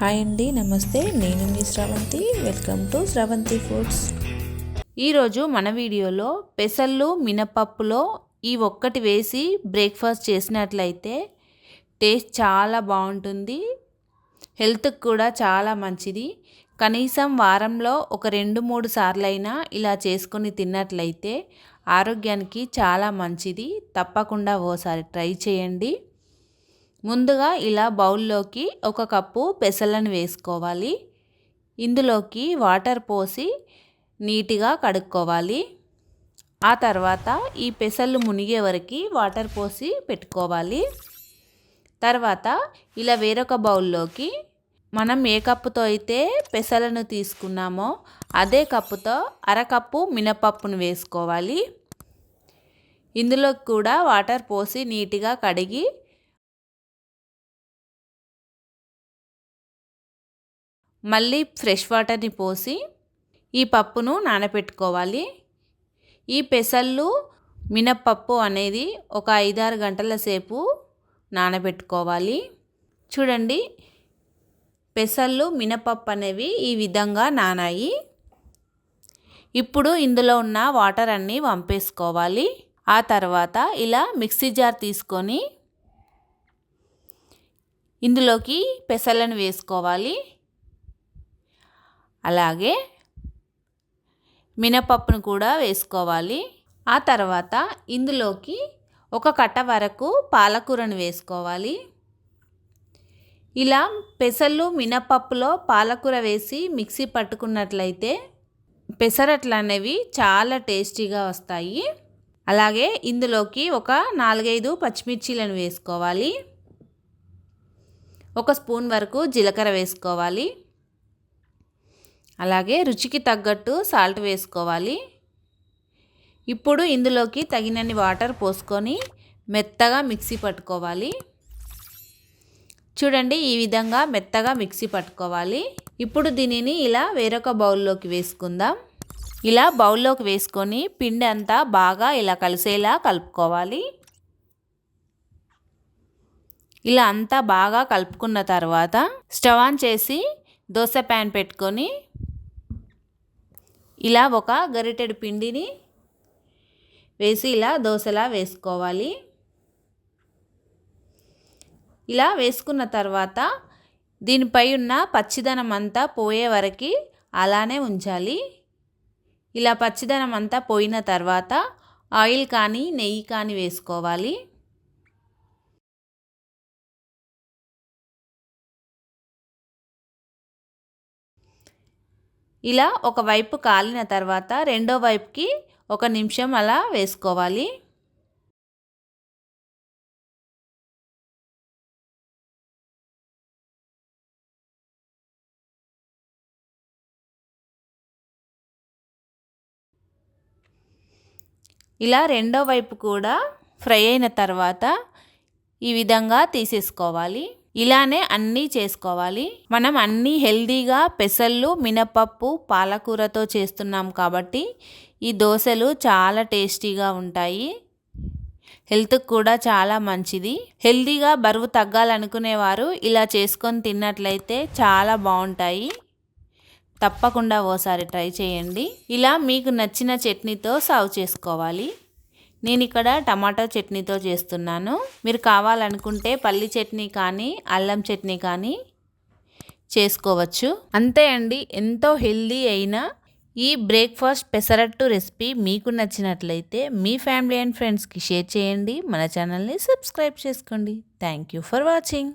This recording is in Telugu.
హాయ్ అండి నమస్తే. నేను మీ Sravanthi. Welcome to Sravanthi foods ఈరోజు మన వీడియోలో పెసళ్ళు మినపప్పులో ఈ ఒక్కటి వేసి బ్రేక్ఫాస్ట్ చేసినట్లయితే టేస్ట్ చాలా బాగుంటుంది. హెల్త్కి కూడా చాలా మంచిది. కనీసం వారంలో ఒక రెండు మూడు సార్లైనా ఇలా చేసుకొని తిన్నట్లయితే ఆరోగ్యానికి చాలా మంచిది. తప్పకుండా ఓసారి ట్రై చేయండి. ముందుగా ఇలా బౌల్లోకి ఒక కప్పు పెసలను వేసుకోవాలి. ఇందులోకి వాటర్ పోసి నీట్గా కడుక్కోవాలి. ఆ తర్వాత ఈ పెసలు మునిగే వరకు వాటర్ పోసి పెట్టుకోవాలి. తర్వాత ఇలా వేరొక బౌల్లోకి మనం ఏ కప్పుతో అయితే పెసలను తీసుకున్నామో అదే కప్పుతో అరకప్పు మినపప్పును వేసుకోవాలి. ఇందులో కూడా వాటర్ పోసి నీట్గా కడిగి మళ్ళీ ఫ్రెష్ వాటర్ని పోసి ఈ పప్పును నానబెట్టుకోవాలి ఈ పెసళ్ళు మినప్పప్పు అనేది ఒక ఐదారు గంటల సేపు నానబెట్టుకోవాలి. చూడండి పెసళ్ళు మినపప్పు అనేవి ఈ విధంగా నానాయి. ఇప్పుడు ఇందులో ఉన్న వాటర్ అన్నీ వంపేసుకోవాలి. ఆ తర్వాత ఇలా మిక్సీ జార్ తీసుకొని ఇందులోకి పెసలను వేసుకోవాలి. అలాగే మినపప్పును కూడా వేసుకోవాలి. ఆ తర్వాత ఇందులోకి ఒక కట్ట వరకు పాలకూరను వేసుకోవాలి. ఇలా పెసలు మినపప్పులో పాలకూర వేసి మిక్సీ పట్టుకున్నట్లయితే పెసరట్లు అనేవి చాలా టేస్టీగా వస్తాయి. అలాగే ఇందులోకి ఒక నాలుగైదు పచ్చిమిర్చీలను వేసుకోవాలి. ఒక స్పూన్ వరకు జీలకర్ర వేసుకోవాలి. అలాగే రుచికి తగ్గట్టు సాల్ట్ వేసుకోవాలి. ఇప్పుడు ఇందులోకి తగినన్ని వాటర్ పోసుకొని మెత్తగా మిక్సీ పట్టుకోవాలి. చూడండి ఈ విధంగా మెత్తగా మిక్సీ పట్టుకోవాలి. ఇప్పుడు దీనిని ఇలా వేరొక బౌల్లోకి వేసుకుందాం. ఇలా బౌల్లోకి వేసుకొని పిండి అంతా బాగా ఇలా కలిసేలా కలుపుకోవాలి. ఇలా అంతా బాగా కలుపుకున్న తర్వాత స్టవ్ ఆన్ చేసి దోశ ప్యాన్ పెట్టుకొని ఇలా ఒక గరిటెడు పిండిని వేసి ఇలా దోశలా వేసుకోవాలి. ఇలా వేసుకున్న తర్వాత దీనిపై ఉన్న పచ్చిదనం అంతా పోయే వరకు అలానే ఉంచాలి. ఇలా పచ్చిదనం అంతా పోయిన తర్వాత ఆయిల్ కానీ నెయ్యి కానీ వేసుకోవాలి. ఇలా ఒక వైపు కాలిన తర్వాత రెండో వైపుకి ఒక నిమిషం అలా వేసుకోవాలి. ఇలా రెండో వైపు కూడా ఫ్రై అయిన తర్వాత ఈ విధంగా తీసేసుకోవాలి. ఇలానే అన్నీ చేసుకోవాలి. మనం అన్నీ హెల్దీగా పెసళ్ళు మినపప్పు పాలకూరతో చేస్తున్నాం కాబట్టి ఈ దోశలు చాలా టేస్టీగా ఉంటాయి. హెల్త్కి కూడా చాలా మంచిది. హెల్దీగా బరువు తగ్గాలనుకునేవారు ఇలా చేసుకొని తిన్నట్లయితే చాలా బాగుంటాయి. తప్పకుండా ఓసారి ట్రై చేయండి. ఇలా మీకు నచ్చిన చట్నీతో సర్వ్ చేసుకోవాలి. నేను ఇక్కడ టమాటో చట్నీతో చేస్తున్నాను. మీరు కావాలనుకుంటే పల్లి చట్నీ కానీ అల్లం చట్నీ కానీ చేసుకోవచ్చు. అంతే అండి ఎంతో హెల్దీ అయిన ఈ బ్రేక్ఫాస్ట్ పెసరట్టు రెసిపీ మీకు నచ్చినట్లయితే మీ ఫ్యామిలీ అండ్ ఫ్రెండ్స్కి షేర్ చేయండి. మన ఛానల్ని సబ్స్క్రైబ్ చేసుకోండి. Thank you for watching.